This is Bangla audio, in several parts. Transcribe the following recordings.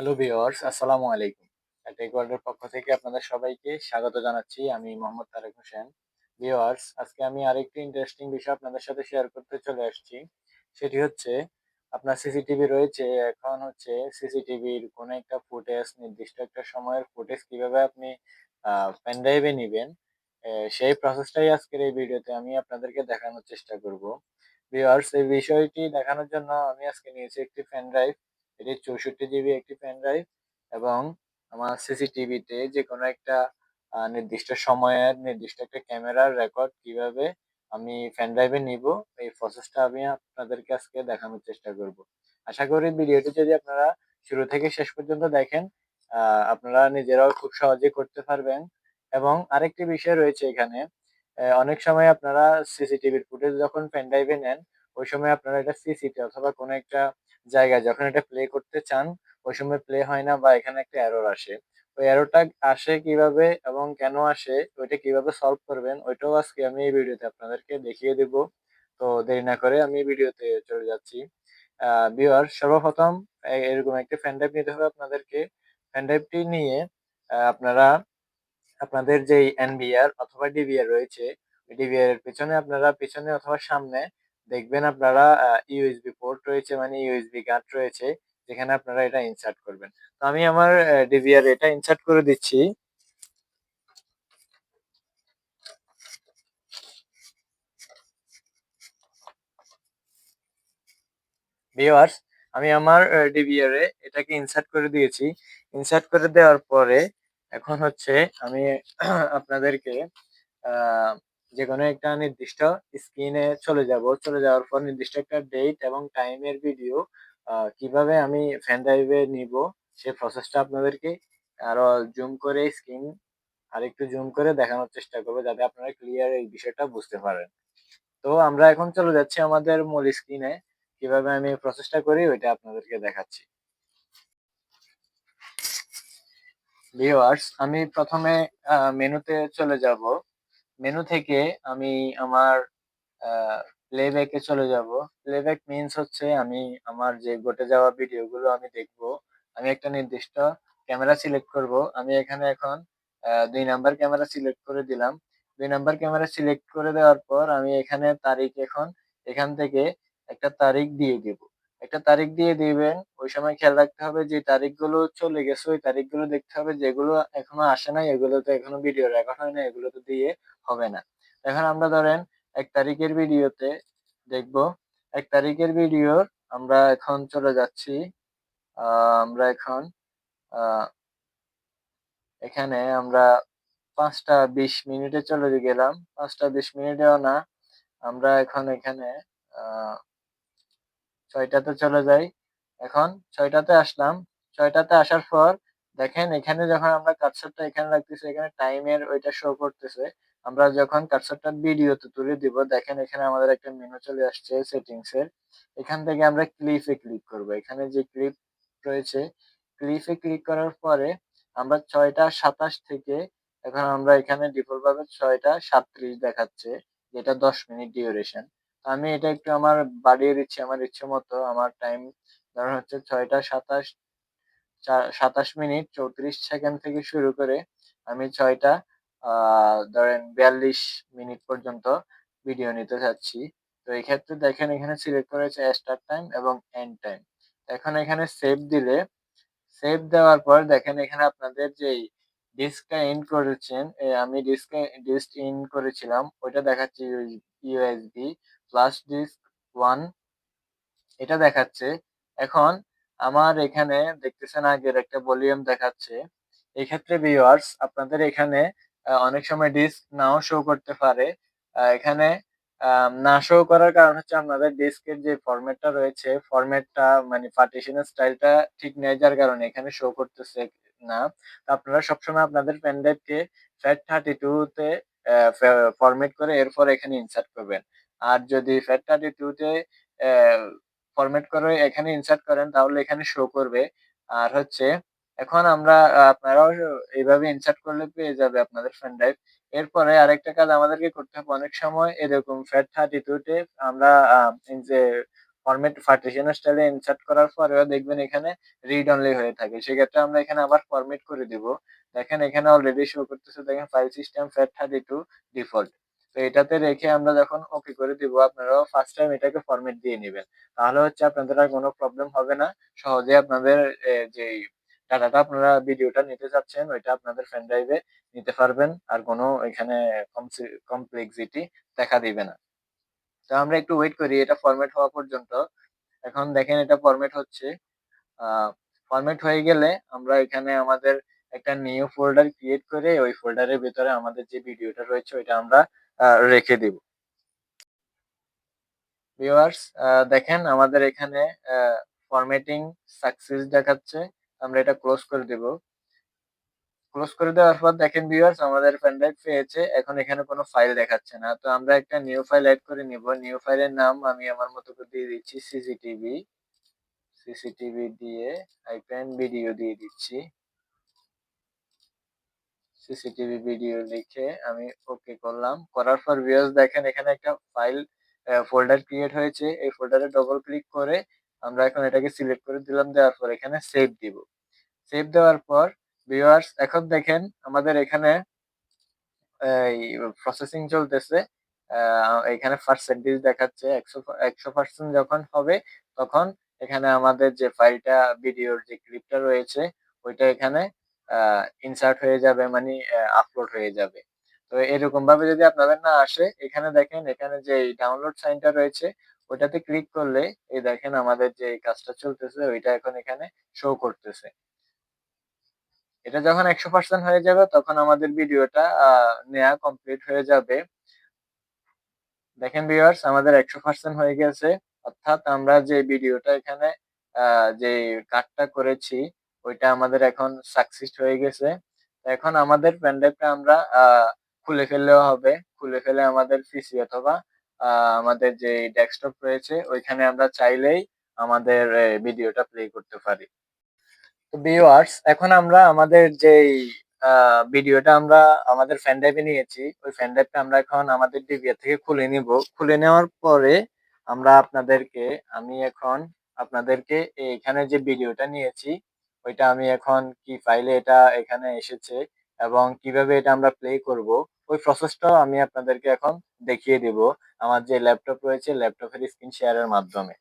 হ্যালো ভিউয়ার্স আসসালামু আলাইকুম টেক ওয়ার্ল্ডের পক্ষ থেকে আপনাদের সবাইকে স্বাগত জানাচ্ছি। আমি মোহাম্মদ তারেক হোসেন। ভিউয়ার্স আজকে আমি আরেকটি ইন্টারেস্টিং বিষয় আপনাদের সাথে শেয়ার করতে চলে আসছি। সেটি হচ্ছে, আপনার সিসিটিভি রয়েছে। এখন হচ্ছে সিসিটিভির কোনো একটা ফুটেজ নির্দিষ্ট একটা সময়ের ফুটেজ কীভাবে আপনি পেন ড্রাইভে নেবেন সেই প্রসেসটাই আজকের এই ভিডিওতে আমি আপনাদেরকে দেখানোর চেষ্টা করব। ভিউয়ার্স এই বিষয়টি দেখানোর জন্য আমি আজকে নিয়েছি একটি পেন ড্রাইভ এটি চৌষট্টি জিবি একটি পেন ড্রাইভ এবং আমার সিসিটিভিতে যে কোনো একটা নির্দিষ্ট সময়ের, নির্দিষ্ট একটা ক্যামেরার রেকর্ড কীভাবে আমি পেন ড্রাইভে নিব, এই প্রসেসটা আমি আপনাদেরকে আজকে দেখানোর চেষ্টা করব। আশা করি ভিডিওটি যদি আপনারা শুরু থেকে শেষ পর্যন্ত দেখেন আপনারা নিজেরাও খুব সহজে করতে পারবেন। এবং আরেকটি বিষয় রয়েছে এখানে অনেক সময় আপনারা সিসিটিভির ফুটেজ যখন পেন ড্রাইভে নেন, ওই সময় আপনারা এটা সিসিটি অথবা কোনো একটা জায়গায় যখন এটা প্লে করতে চান, ওই সময় প্লে হয় না বা এখানে একটা এরর আসে। ওই এররটা আসে কীভাবে এবং কেন আসে, ওইটা কীভাবে সলভ করবেন, ওইটাও আজকে আমি এই ভিডিওতে আপনাদেরকে দেখিয়ে দেব। তো দেরি না করে আমি ভিডিওতে চলে যাচ্ছি। ভিউয়ার সর্বপ্রথম এরকম একটা ফ্যান ড্রাইভ নিতে হবে আপনাদেরকে। ফ্যান ড্রাইভটি নিয়ে আপনারা, আপনাদের যেই এনবিআর অথবা ডিবিআর রয়েছে ডিবিআর এর পিছনে আপনারা, পিছনে অথবা সামনে দেখবেন আপনারা ইউএসবি পোর্ট রয়েছে মানে ইউএসবি গার্ড রয়েছে, যেখানে আপনারা এটা ইনসার্ট করবেন। তো আমি আমার ডিভিআর এটা ইনসার্ট করে দিচ্ছি। ভিউয়ার্স আমি আমার ডিভিআর এ এটাকে ইনসার্ট করে দিয়েছি। ইনসার্ট করে দেওয়ার পরে, এখন হচ্ছে আমি, আপনাদেরকে যে কোনো একটা নির্দিষ্ট স্ক্রিনে চলে যাব। চলে যাওয়ার পর নির্দিষ্ট একটা ডেট এবং টাইমের ভিডিও কীভাবে আমি ফ্যান ড্রাইভে নিব সেই প্রসেসটা আপনাদেরকে আরও জুম করে স্ক্রিন আর একটু জুম করে দেখানোর চেষ্টা করব যাতে আপনারা ক্লিয়ার এই বিষয়টা বুঝতে পারেন। তো আমরা এখন চলে যাচ্ছি আমাদের মূল স্ক্রিনে কীভাবে আমি প্রসেসটা করি ওইটা আপনাদেরকে দেখাচ্ছি। ভিউয়ার্স আমি প্রথমে মেনুতে চলে যাব। মেনু থেকে আমি আমার প্লেব্যাকে চলে যাব। প্লেব্যাক মিনস হচ্ছে আমি আমার যে ঘটে যাওয়া ভিডিওগুলো আমি দেখব, আমি একটা নির্দিষ্ট ক্যামেরা সিলেক্ট করব। আমি এখানে এখন দুই নাম্বার ক্যামেরা সিলেক্ট করে দিলাম। দুই নাম্বার ক্যামেরা সিলেক্ট করে দেওয়ার পর আমি এখানে তারিখ এখন, এখান থেকে একটা তারিখ দিয়ে দেব। একটা তারিখ দিয়ে দিবেন। ওই সময় খেয়াল রাখতে হবে যে তারিখগুলো চলে গেছে, ওই তারিখগুলো দেখতে হবে যেগুলো এখনও আসে নাই, এগুলো তো এখনও ভিডিও রেকর্ড হয় না এগুলো তো দিয়ে হবে না। এখন আমরা ধরেন এক তারিখের ভিডিওতে দেখব। এক তারিখের ভিডিও আমরা এখন চলে যাচ্ছি আমরা এখন এখানে আমরা পাঁচটা বিশ মিনিটে চলে গেলাম। পাঁচটা বিশ মিনিটেও না, আমরা এখন এখানে ছয়টাতে চলে যাই। এখন ছয়টাতে আসলাম। ছয়টাতে আসার পর দেখেন এখানে যখন আমরা কাটসারটা এখানে রাখতেছি, এখানে টাইমের ওইটা শো করতেছে। আমরা যখন কাটসারটা ভিডিওতে তুলে দিব, দেখেন এখানে আমাদের একটা মেনু চলে আসছে সেটিংস এর এখান থেকে আমরা ক্লিপে ক্লিক করব। এখানে যে ক্লিপ রয়েছে ক্লিপে ক্লিক করার পরে আমরা ছয়টা সাতাশ থেকে এখন আমরা এখানে ডিফল্ট ভাবে ছয়টা সাতত্রিশ দেখাচ্ছে, যেটা দশ মিনিট ডিউরেশন আমি এটা একটু আমার বাড়িয়ে দিচ্ছি আমার ইচ্ছে মতো, আমার টাইম ধরুন হচ্ছে ছয়টা সাতাশ সাতাশ মিনিট চৌত্রিশ সেকেন্ড থেকে শুরু করে আমি ছয়টা ধরেন বিয়াল্লিশ মিনিট পর্যন্ত ভিডিও নিতে চাচ্ছি তো এই ক্ষেত্রে দেখেন এখানে সিলেক্ট করেছে স্টার্ট টাইম এবং এন্ড টাইম এখন এখানে সেভ দিলে সেভ দেওয়ার পর দেখেন এখানে আপনাদের যেই ডিস্কটা ইন করেছেন আমি ডিস্ক ডিস্ক ইন করেছিলাম, ওইটা দেখাচ্ছি ইউএসবি ফ্লাশ ডিস্ক ওয়ান এটা দেখাচ্ছে। এখন আমার এখানে দেখতেছেন আগের একটা ভলিউম দেখাচ্ছে। এক্ষেত্রে ভিউয়ার্স আপনাদের এখানে অনেক সময় ডিস্ক নাও শো করতে পারে। এখানে না শো করার কারণ হচ্ছে আপনাদের ডিস্কের যে ফরম্যাটটা রয়েছে ফরম্যাটটা মানে পার্টিশনের স্টাইলটা ঠিক নেই যার কারণে এখানে শো করতেছে না। আপনারা সবসময় আপনাদের পেন ড্রাইভকে ফ্যাট থার্টি টু তে ফরম্যাট করে এরপর এখানে ইনসার্ট করবেন। আর যদি ফ্যাট থার্টি টু তে ফরম্যাট করে এখানে ইনসার্ট করেন, তাহলে এখানে শো করবে। আর হচ্ছে, এখন আমরা, আপনারাও এইভাবে ইনসার্ট করলে পেয়ে যাবে আপনাদের ফ্রেন্ড ড্রাইভ এরপরে আরেকটা কাজ আমাদেরকে করতে হবে, অনেক সময় এরকম ফ্যাট থার্টি টু তে আমরা যে ফরম্যাট পার্টিশন স্টাইলে ইনসার্ট করার পরেও দেখবেন এখানে রিড অনলি হয়ে থাকে। সেক্ষেত্রে আমরা এখানে আবার ফরম্যাট করে দিব। দেখেন এখানে অলরেডি শো করতেছে, দেখেন file system FAT thirty two default তো এটাতে রেখে আমরা যখন ওকে করে দিব, আপনারাও ফার্স্ট টাইম এটাকে ফরম্যাট দিয়ে নেবেন। তাহলে হচ্ছে আপনাদের আর কোনো প্রবলেম হবে না। সহজে আপনাদের যে ডাটাটা আপনারা ভিডিওটা নিতে চাচ্ছেন, ওইটা আপনাদের ফ্যান ড্রাইভে নিতে পারবেন। আর কোনো এখানে কমপ্লেক্সিটি দেখা দিবে না। তো আমরা একটু ওয়েট করি, এটা ফরম্যাট হওয়া পর্যন্ত। এখন দেখেন এটা ফরম্যাট হচ্ছে। ফরম্যাট হয়ে গেলে আমরা এখানে আমাদের একটা নিউ ফোল্ডার ক্রিয়েট করে ওই ফোল্ডারের ভিতরে আমাদের যে ভিডিওটা রয়েছে, ওইটা আমরা রেখে দিব। ভিউয়ার্স দেখেন আমাদের এখানে ফরম্যাটিং সাকসেস দেখাচ্ছে। আমরা এটা ক্লোজ করে দেব। ক্লোজ করে দেওয়ার পর দেখেন ভিউয়ার্স আমাদের পেনড্রাইভ পেয়েছে। এখন এখানে কোনো ফাইল দেখাচ্ছে না। তো আমরা একটা নিউ ফাইল অ্যাড করে নিব। নিউ ফাইলের নাম আমি আমার মতো করে দিয়ে দিচ্ছি সিসিটিভি সিসিটিভি দিয়ে আইপ্যান ভিডিও দিয়ে দিচ্ছি। সিসিটিভি ভিডিও লিখে আমি ওকে করলাম। করার পর ভিউয়ার্স দেখেন, এখানে একটা ফাইল ফোল্ডার ক্রিয়েট হয়েছে। এই ফোল্ডারে ডবল ক্লিক করে আমরা এখন এটাকে সিলেক্ট করে দিলাম, দেওয়ার পর এখানে সেভ দিব। সেভ দেওয়ার পর ভিউয়ার্স এখন দেখেন আমাদের এখানে, এই প্রসেসিং চলতেছে। এখানে পার্সেন্টেজ দেখাচ্ছে। একশো একশো পার্সেন্ট যখন হবে, তখন এখানে আমাদের যে ফাইলটা ভিডিওর যে ক্লিপটা রয়েছে, ওইটা এখানে ইনসার্ট হয়ে যাবে মানে আপলোড হয়ে যাবে। তো এরকম ভাবে যদি আপনাদের না আসে, এখানে দেখেন, এখানে যে ডাউনলোড সাইনটা রয়েছে, ওটাতে ক্লিক করলে এই দেখেন আমাদের যে কাজটা চলতেছে, ওইটা এখন এখানে শো করতেছে। এটা যখন একশো পার্সেন্ট হয়ে যাবে, তখন আমাদের ভিডিওটা নেয়া কমপ্লিট হয়ে যাবে। দেখেন ভিউয়ার্স আমাদের একশো পার্সেন্ট হয়ে গেছে। অর্থাৎ আমরা যে ভিডিওটা এখানে যে কাটটা করেছি ওইটা আমাদের এখন সাকসেস হয়ে গেছে। এখন আমাদের প্যান্ডেলটা আমরা খুলে ফেললেও হবে। খুলে ফেলে আমাদের পিসি অথবা আমাদের যে ডেস্কটপ রয়েছে, ওইখানে আমরা চাইলেই আমাদের ভিডিওটা প্লে করতে পারি। তো ভিউয়ার্স এখন আমরা আমাদের যেই ভিডিওটা আমরা আমাদের ফ্যান ড্রাইভে নিয়েছি, ওই ফ্যান ড্রাইভটা আমরা এখন আমাদের ডিভিআর থেকে খুলে নিব। খুলে নেওয়ার পরে আমরা আপনাদেরকে, আমি এখন আপনাদেরকে এখানে যে ভিডিওটা নিয়েছি ওইটা আমি এখন কি ফাইলে এটা এখানে এসেছে এবং কীভাবে এটা আমরা প্লে করব, ওই প্রসেসটাও আমি আপনাদেরকে এখন দেখিয়ে দেব। আমার যে ল্যাপটপ রয়েছে ল্যাপটপের স্ক্রিন শেয়ারের মাধ্যমে।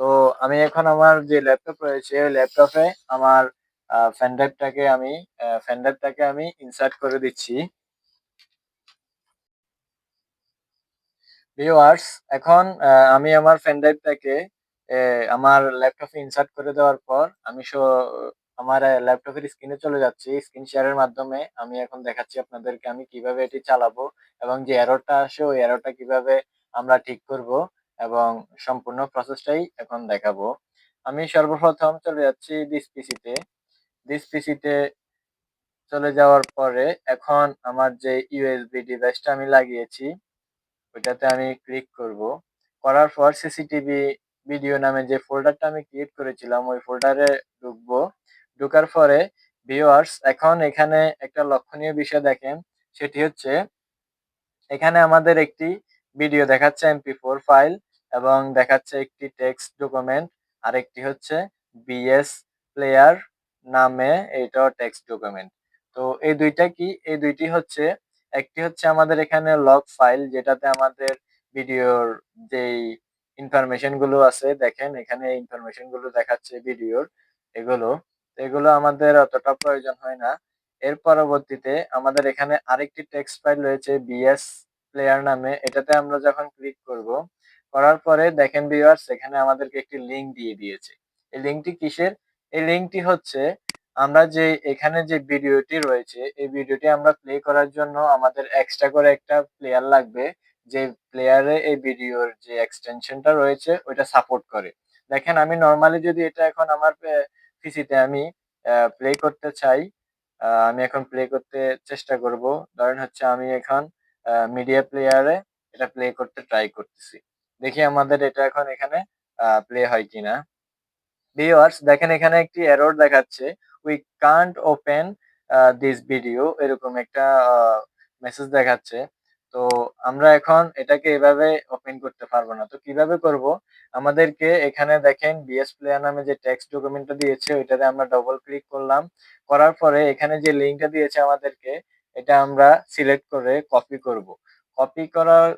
তো আমি এখন আমার যে ল্যাপটপ রয়েছে, ওই ল্যাপটপে আমার ফ্যান ড্রাইভটাকে আমি ফ্যান ড্রাইভটাকে আমি ইনসার্ট করে দিচ্ছি। ভিউয়ার্স এখন আমি আমার ফ্যান ড্রাইভটাকে আমার ল্যাপটপে ইনসার্ট করে দেওয়ার পর আমি আমার ল্যাপটপের স্ক্রিনে চলে যাচ্ছি। স্ক্রিন শেয়ারের মাধ্যমে আমি এখন দেখাচ্ছি আপনাদেরকে আমি কীভাবে এটি চালাবো এবং যে এররটা আসে ওই এররটা কীভাবে আমরা ঠিক করব এবং সম্পূর্ণ প্রসেসটাই এখন দেখাবো। আমি সর্বপ্রথম চলে যাচ্ছি দিস পিসিতে দিস পিসিতে চলে যাওয়ার পরে এখন আমার যে ইউএসবি ডিভাইসটা আমি লাগিয়েছি, ওইটাতে আমি ক্লিক করব। করার পর সিসিটিভি ভিডিও নামে যে ফোল্ডারটা আমি ক্রিয়েট করেছিলাম, ওই ফোল্ডারে ঢুকবো। ঢোকার পরে ভিউয়ার্স এখন এখানে একটা লক্ষণীয় বিষয় দেখেন, সেটি হচ্ছে, এখানে আমাদের একটি ভিডিও দেখাচ্ছে এমপি ফোর ফাইল এবং দেখাচ্ছে একটি টেক্সট ডকুমেন্ট আর একটি হচ্ছে বিএস প্লেয়ার নামে এটাও টেক্সট ডকুমেন্ট তো এই দুইটা কি? এই দুইটি হচ্ছে, একটি হচ্ছে আমাদের এখানে লগ ফাইল যেটাতে আমাদের ভিডিওর যেই ইনফরমেশনগুলো আছে, দেখেন এখানে ইনফরমেশনগুলো দেখাচ্ছে ভিডিওর এগুলো। এগুলো আমাদের অতটা প্রয়োজন হয় না। এর পরবর্তীতে আমাদের এখানে আরেকটি টেক্সট ফাইল রয়েছে বিএস প্লেয়ার নামে। এটাতে আমরা যখন ক্লিক করব, করার পরে দেখেন ভিউয়ার্স এখানে আমাদেরকে একটি লিঙ্ক দিয়ে দিয়েছে। এই লিঙ্কটি কিসের? এই লিঙ্কটি হচ্ছে, আমরা যে এখানে যে ভিডিওটি রয়েছে, এই ভিডিওটি আমরা প্লে করার জন্য আমাদের এক্সট্রা করে একটা প্লেয়ার লাগবে। যে প্লেয়ারে এই ভিডিওর যে এক্সটেনশনটা রয়েছে, ওইটা সাপোর্ট করে। দেখেন, আমি নর্মালি যদি এটা এখন আমার পিসিতে আমি প্লে করতে চাই আমি এখন প্লে করতে চেষ্টা করব। ধরেন হচ্ছে, আমি এখন মিডিয়া প্লেয়ারে এটা প্লে করতে ট্রাই করতেছি। দেখি আমাদের এটা এখন এখানে প্লে হয় কিনা। ভিউয়ার্স দেখেন এখানে একটি এরর দেখাচ্ছে। We can't open this video এরকম একটা মেসেজ দেখাচ্ছে। তো আমরা এখন এটাকে এভাবে ওপেন করতে পারব না। তো কীভাবে করব? আমাদেরকে এখানে দেখেন বিএস প্লেয়ার নামে যে টেক্সট ডকুমেন্টটা দিয়েছে, ওইটাতে আমরা ডবল ক্লিক করলাম। করার পরে এখানে যে লিঙ্কটা দিয়েছে আমাদেরকে, এটা আমরা সিলেক্ট করে কপি করব। কপি করার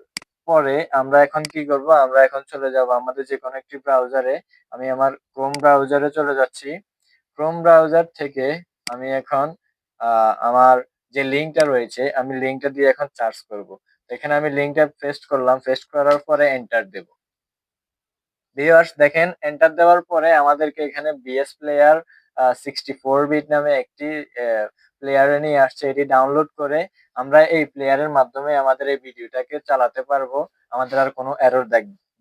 পরে আমরা এখন কি করব? আমরা এখন চলে যাব আমাদের যে কোনো একটি ব্রাউজারে আমি আমার ক্রোম ব্রাউজারে চলে যাচ্ছি। ক্রোম ব্রাউজার থেকে আমি এখন আমার যে লিঙ্কটা রয়েছে, আমি লিঙ্কটা দিয়ে এখন সার্চ করব। এখানে আমি লিঙ্কটা পেস্ট করলাম পেস্ট করার পরে এন্টার দেব। ভিউয়ার্স দেখেন এন্টার দেওয়ার পরে আমাদেরকে এখানে BS player sixty four bit নামে একটি প্লেয়ারে নিয়ে আসছে। এটি ডাউনলোড করে আমরা এই প্লেয়ারের মাধ্যমে আমাদের এই ভিডিওটাকে চালাতে পারব। আমাদের আর কোনো এরর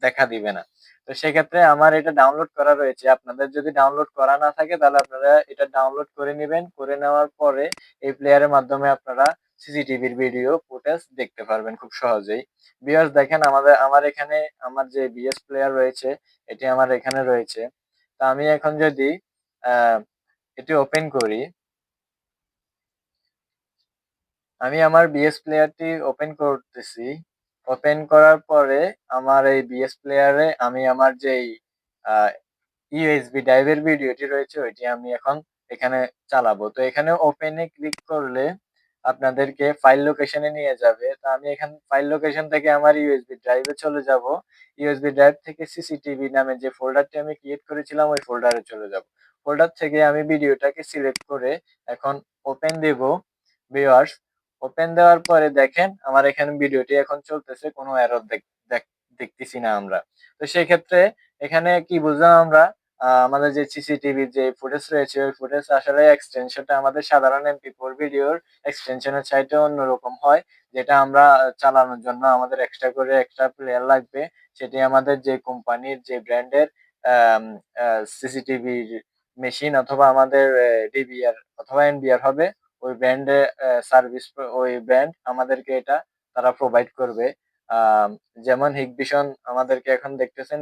দেখা দিবে না। তো সেক্ষেত্রে আমার এটা ডাউনলোড করা রয়েছে। আপনাদের যদি ডাউনলোড করা না থাকে, তাহলে আপনারা এটা ডাউনলোড করে নেবেন। করে নেওয়ার পরে এই প্লেয়ারের মাধ্যমে আপনারা সিসিটিভির ভিডিও ফুটেজ দেখতে পারবেন খুব সহজেই। বিয়ার্স দেখেন, আমাদের, আমার এখানে, আমার যে বিএস প্লেয়ার রয়েছে, এটি আমার এখানে রয়েছে। তা আমি এখন যদি এটি ওপেন করি, আমি আমার বিএস প্লেয়ারটি ওপেন করতেছি। ওপেন করার পরে আমার এই বিএস প্লেয়ারে আমি আমার যেই ইউএসবি ড্রাইভের ভিডিওটি রয়েছে, ওইটি আমি এখন এখানে চালাবো। তো এখানে ওপেনে ক্লিক করলে আপনাদেরকে ফাইল লোকেশনে নিয়ে যাবে। তো আমি এখানে ফাইল লোকেশন থেকে আমার ইউএসবি ড্রাইভে চলে যাব। ইউএসবি ড্রাইভ থেকে সিসিটিভি নামে যে ফোল্ডারটি আমি ক্রিয়েট করেছিলাম, ওই ফোল্ডারে চলে যাব। ফোল্ডার থেকে আমি ভিডিওটাকে সিলেক্ট করে এখন ওপেন দেব। ভিউয়ার্স ওপেন দেওয়ার পরে দেখেন, আমার এখানে ভিডিওটি এখন চলতেছে, কোনো এরর দেখতেছি না আমরা। তো সেই ক্ষেত্রে এখানে কি বুঝলাম আমরা? আমাদের যে সিসিটিভি যে ফুটেজ রয়েছে, ওই ফুটেজ আসলে এক্সটেনশনটা আমাদের সাধারণ এমপি ফোর ভিডিওর এক্সটেনশনের চাইতে অন্যরকম হয়, যেটা আমরা চালানোর জন্য আমাদের এক্সট্রা করে এক্সট্রা প্লেয়ার লাগবে, সেটি আমাদের যে কোম্পানির যে ব্র্যান্ডের সিসিটিভি মেশিন অথবা আমাদের ডিবিআর অথবা এনবিআর হবে, ওই ব্র্যান্ডে সার্ভিস ওই ব্র্যান্ড আমাদেরকে এটা তারা প্রোভাইড করবে। যেমন হিগভিশন আমাদেরকে এখন দেখতেছেন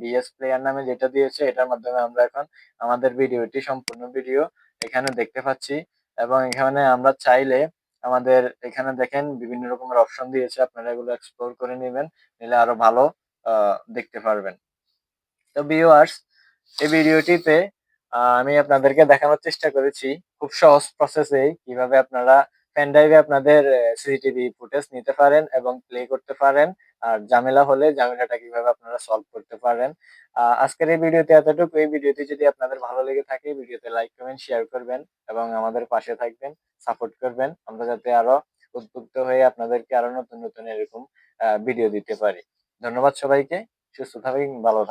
বিএস প্লেয়ার নামে যেটা দিয়েছে, এটার মাধ্যমে আমরা এখন আমাদের ভিডিওটি, সম্পূর্ণ ভিডিও এখানে দেখতে পাচ্ছি। এবং এখানে আমরা চাইলে আমাদের এখানে দেখেন বিভিন্ন রকমের অপশন দিয়েছে, আপনারা এগুলো এক্সপ্লোর করে নেবেন, নিলে আরও ভালো দেখতে পারবেন। তো ভিউয়ার্স এই ভিডিওটিতে আমি আপনাদেরকে দেখানোর চেষ্টা করেছি খুব সহজ প্রসেসে কীভাবে আপনারা পেন ড্রাইভে আপনাদের সিসিটিভি ফুটেজ নিতে পারেন এবং প্লে করতে পারেন। আর ঝামেলা হলে ঝামেলাটা কীভাবে আপনারা সলভ করতে পারেন। আজকের এই ভিডিওতে এতটুকু। এই ভিডিওটি যদি আপনাদের ভালো লেগে থাকে, ভিডিওতে লাইক কমেন্ট শেয়ার করবেন এবং আমাদের পাশে থাকবেন সাপোর্ট করবেন। আমরা যাতে আরও উদ্বুদ্ধ হয়ে আপনাদেরকে আরও নতুন নতুন এরকম ভিডিও দিতে পারি। ধন্যবাদ সবাইকে। সুস্থ থাকবেন, ভালো থাকবেন।